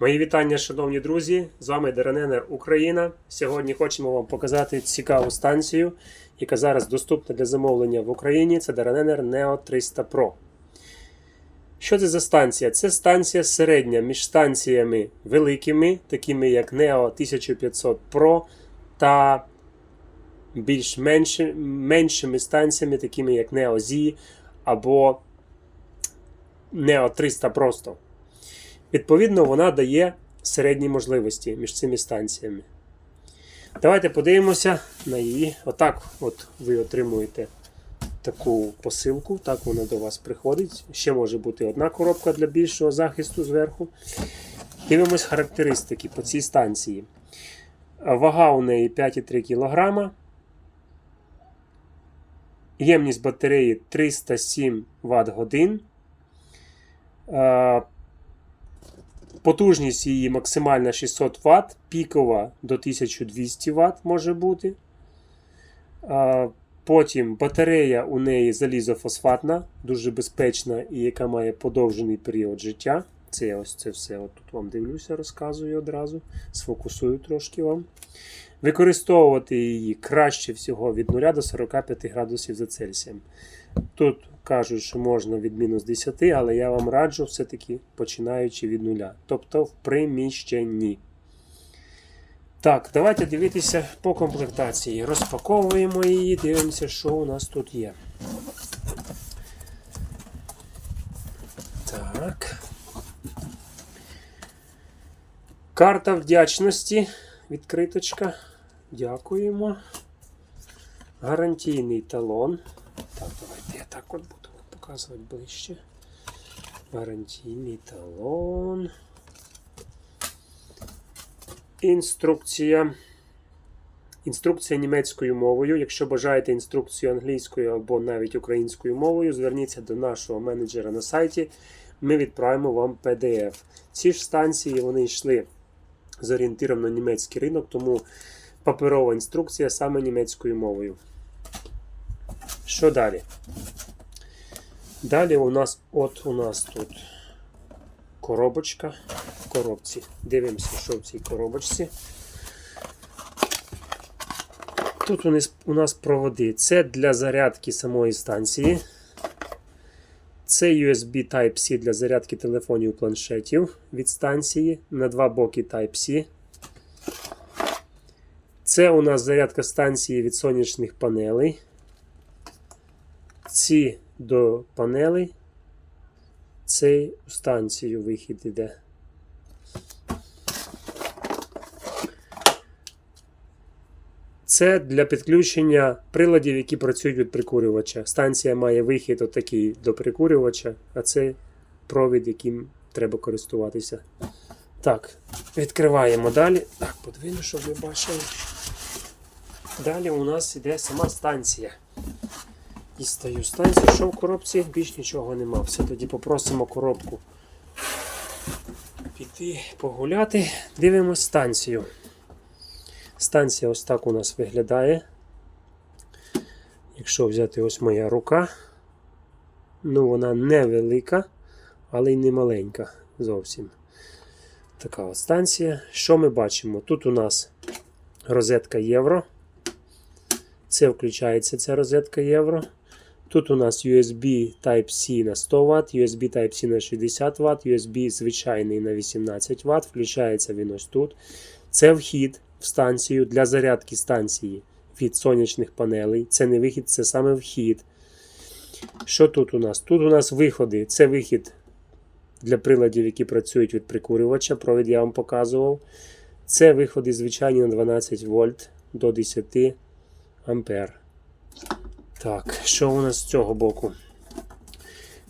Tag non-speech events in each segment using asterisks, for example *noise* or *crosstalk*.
Мої вітання, шановні друзі! З вами ДРННР Україна. Сьогодні хочемо вам показати цікаву станцію, яка зараз доступна для замовлення в Україні. Це ДРННР Neo 300 Pro. Що це за станція? Це станція середня між станціями великими, такими як Neo 1500 Pro, та більш меншими станціями, такими як Neo Z або Neo 300 просто. Відповідно, вона дає середні можливості між цими станціями. Давайте подивимося на її. Отак от ви отримуєте таку посилку. Так вона до вас приходить. Ще може бути одна коробка для більшого захисту зверху. Дивимось характеристики по цій станції. Вага у неї 5,3 кг. Ємність батареї 307 Вт годин. Потужність її максимальна 600 Вт, пікова до 1200 Вт може бути. Потім батарея у неї залізофосфатна, дуже безпечна і яка має подовжений період життя. Це я ось це все от тут вам дивлюся, розказую одразу. Сфокусую трошки вам. Використовувати її краще всього від 0 до 45 градусів за Цельсієм. Тут кажуть, що можна від мінус 10, але я вам раджу все-таки починаючи від нуля. Тобто в приміщенні. Так, давайте дивитися по комплектації. Розпаковуємо її, дивимося, що у нас тут є. Так. Карта вдячності. Відкриточка. Дякуємо. Гарантійний талон. Так, так от буду показувати ближче. Гарантійний талон. Інструкція. Інструкція німецькою мовою. Якщо бажаєте інструкцію англійською або навіть українською мовою, зверніться до нашого менеджера на сайті. Ми відправимо вам PDF. Ці ж станції вони йшли з орієнтиром на німецький ринок, тому паперова інструкція саме німецькою мовою. Що далі? Далі у нас от у нас тут коробочка в коробці. Дивимося, що в цій коробочці. Тут у нас, проводи. Це для зарядки самої станції. Це USB Type-C для зарядки телефонів планшетів від станції на два боки Type-C. Це у нас зарядка станції від сонячних панелей. Ці до панелей. Цей у станцію вихід іде. Це для підключення приладів, які працюють від прикурювача. Станція має вихід отакий до прикурювача, а це провід, яким треба користуватися. Так, відкриваємо далі. Так, подвину, щоб ви бачили. Далі у нас іде сама станція. Дістаю станцію, що в коробці, більш нічого нема. Все, тоді попросимо коробку піти погуляти. Дивимось станцію. Станція ось так у нас виглядає. Якщо взяти ось моя рука, ну вона невелика, але й не маленька зовсім. Така от станція. Що ми бачимо? Тут у нас розетка євро. Це включається ця розетка євро. Тут у нас USB Type-C на 100 Вт, USB Type-C на 60 Вт, USB звичайний на 18 Вт. Включається він ось тут. Це вхід в станцію для зарядки станції від сонячних панелей. Це не вихід, це саме вхід. Що тут у нас? Тут у нас виходи. Це вихід для приладів, які працюють від прикурювача. Провід я вам показував. Це виходи звичайні на 12 вольт до 10 ампер. Так, що у нас з цього боку?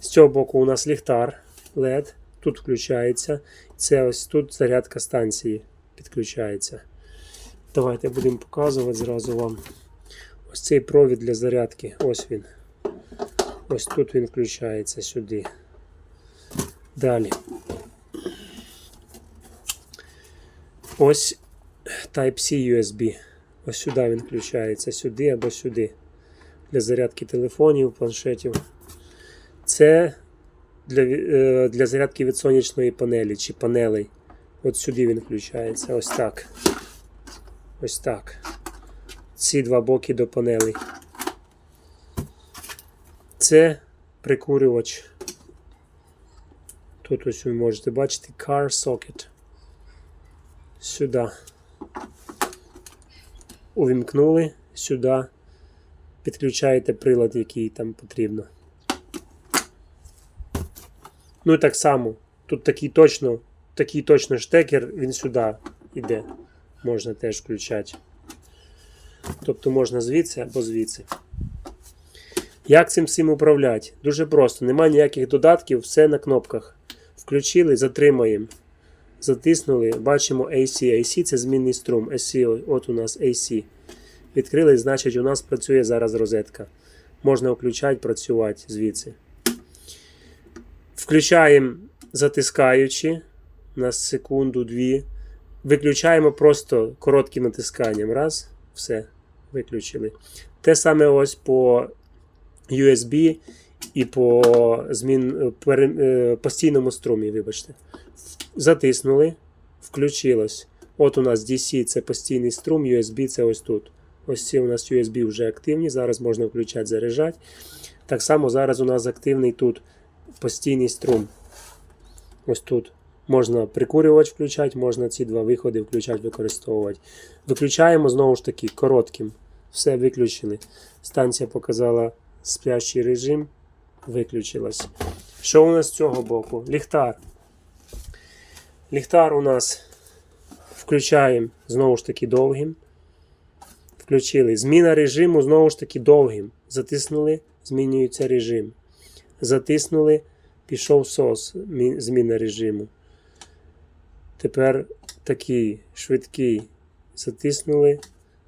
З цього боку у нас ліхтар LED. Тут включається. Це ось тут зарядка станції підключається. Давайте будемо показувати зразу вам. Ось цей провід для зарядки. Ось він. Ось тут він включається сюди. Далі. Ось Type-C USB. Ось сюди він включається, сюди або сюди. Для зарядки телефонів, планшетів. Це для, е, для зарядки від сонячної панелі чи панелей. От сюди він включається. Ось так. Ось так. Ці два боки до панелей. Це прикурювач. Тут ось ви можете бачити car socket. Сюди. Увімкнули, сюди. Підключаєте прилад, який там потрібно. Ну і так само. Тут такий точно, такий точно штекер, він сюди йде. Можна теж включати. Тобто можна звідси або звідси. Як цим всім управляти? Дуже просто. Нема ніяких додатків, все на кнопках. Включили, затримаємо. Затиснули, бачимо AC. AC це змінний струм. AC, от у нас AC. Відкрили, значить, у нас працює зараз розетка. Можна включати, працювати звідси. Включаємо затискаючи на секунду-дві. Виключаємо просто коротким натисканням. Раз, все, виключили. Те саме ось по USB і по змін, е, постійному струмі, вибачте. Затиснули, включилось. От у нас DC це постійний струм, USB це ось тут. Ось ці у нас USB вже активні. Зараз можна включати, заряджати. Так само зараз у нас активний тут постійний струм. Ось тут. Можна прикурювач включати, можна ці два виходи включати, використовувати. Виключаємо знову ж таки коротким. Все виключили. Станція показала спящий режим. Виключилась. Що у нас з цього боку? Ліхтар. Ліхтар у нас включаємо знову ж таки довгим. Включили. Зміна режиму знову ж таки довгим. Затиснули, змінюється режим. Затиснули, пішов сос, зміна режиму. Тепер такий швидкий. Затиснули.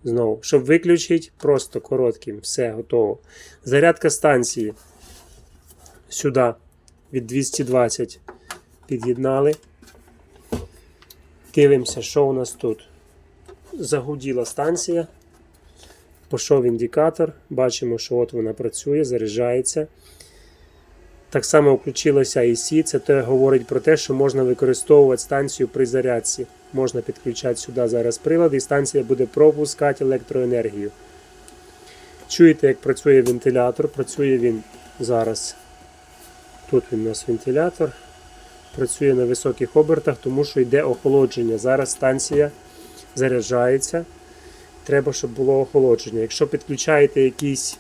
Знову. Щоб виключити, просто коротким. Все, готово. Зарядка станції. Сюди від 220 під'єднали. Дивимося, що у нас тут. Загуділа станція. Пішов індикатор. Бачимо, що от вона працює, заряджається. Так само включилося IC. Це те говорить про те, що можна використовувати станцію при зарядці. Можна підключати сюди зараз прилади, і станція буде пропускати електроенергію. Чуєте, як працює вентилятор? Працює він зараз. Тут він у нас вентилятор. Працює на високих обертах, тому що йде охолодження. Зараз станція заряджається. Треба, щоб було охолодження. Якщо підключаєте якийсь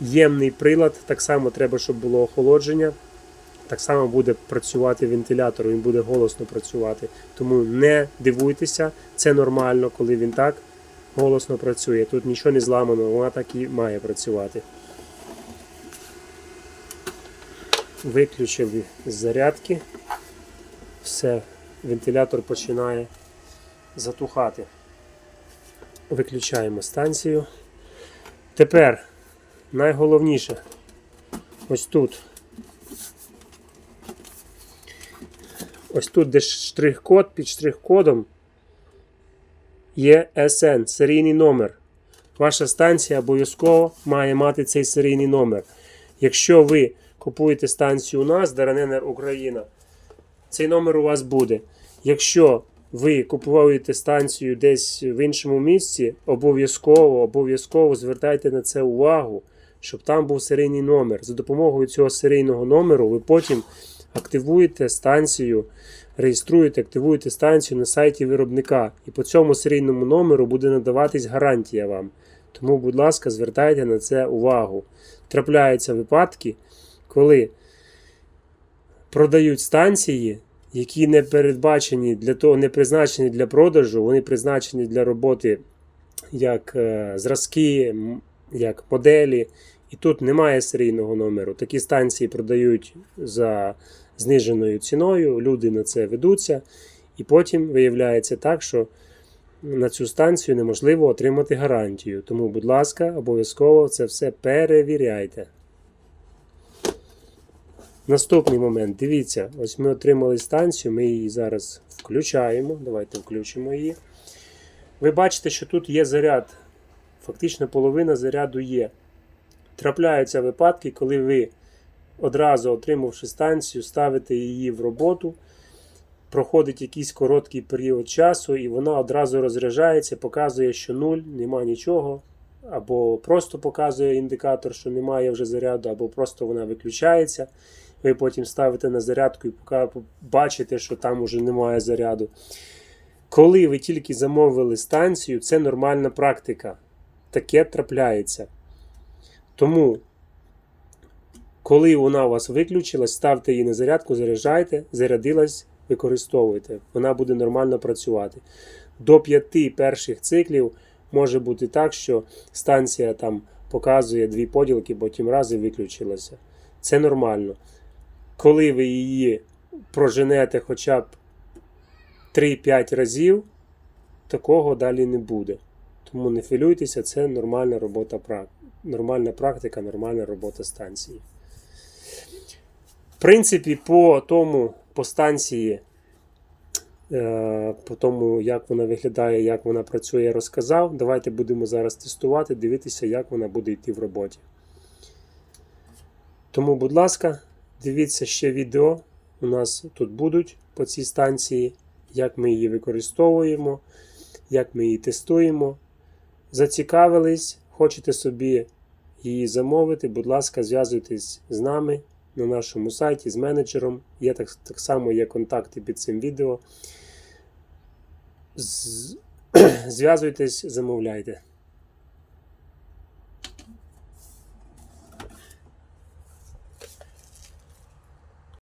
ємний прилад, так само треба, щоб було охолодження. Так само буде працювати вентилятор, він буде голосно працювати. Тому не дивуйтеся, це нормально, коли він так голосно працює. Тут нічого не зламано, вона так і має працювати. Виключили з зарядки. Все, вентилятор починає затухати. Виключаємо станцію. Тепер найголовніше ось тут. Ось тут, де штрих-код, під штрих-кодом є SN, серійний номер. Ваша станція обов'язково має мати цей серійний номер. Якщо ви купуєте станцію у нас, Дараненер Україна, цей номер у вас буде. Якщо ви купуєте станцію десь в іншому місці, обов'язково обов'язково звертайте на це увагу, щоб там був серійний номер. За допомогою цього серійного номеру ви потім активуєте станцію, реєструєте, активуєте станцію на сайті виробника. І по цьому серійному номеру буде надаватись гарантія вам. Тому, будь ласка, звертайте на це увагу. Трапляються випадки, коли продають станції, які не передбачені для того, не призначені для продажу, вони призначені для роботи як е, зразки, як моделі. І тут немає серійного номеру. Такі станції продають за зниженою ціною, люди на це ведуться, і потім виявляється так, що на цю станцію неможливо отримати гарантію. Тому, будь ласка, обов'язково це все перевіряйте. Наступний момент. Дивіться, ось ми отримали станцію, ми її зараз включаємо. Давайте включимо її. Ви бачите, що тут є заряд. Фактично половина заряду є. Трапляються випадки, коли ви одразу отримавши станцію, ставите її в роботу проходить якийсь короткий період часу, і вона одразу розряджається, показує, що нуль, нема нічого. Або просто показує індикатор, що немає вже заряду, або просто вона виключається. Ви потім ставите на зарядку і бачите, що там уже немає заряду. Коли ви тільки замовили станцію, це нормальна практика. Таке трапляється. Тому, коли вона у вас виключилась, ставте її на зарядку, заряджайте, зарядилась, використовуйте. Вона буде нормально працювати. До п'яти перших циклів може бути так, що станція там показує дві поділки, потім раз і виключилася. Це нормально. Коли ви її проженете хоча б 3-5 разів, такого далі не буде. Тому не хвилюйтеся, це нормальна робота нормальна практика, нормальна робота станції. В принципі, по тому, по станції, е, по тому, як вона виглядає, як вона працює, я розказав. Давайте будемо зараз тестувати, дивитися, як вона буде йти в роботі. Тому, будь ласка, дивіться ще відео. У нас тут будуть по цій станції, як ми її використовуємо, як ми її тестуємо. Зацікавились, хочете собі її замовити, будь ласка, зв'язуйтесь з нами на нашому сайті з менеджером. Є так, так само є контакти під цим відео. *clears throat* Зв'язуйтесь, замовляйте.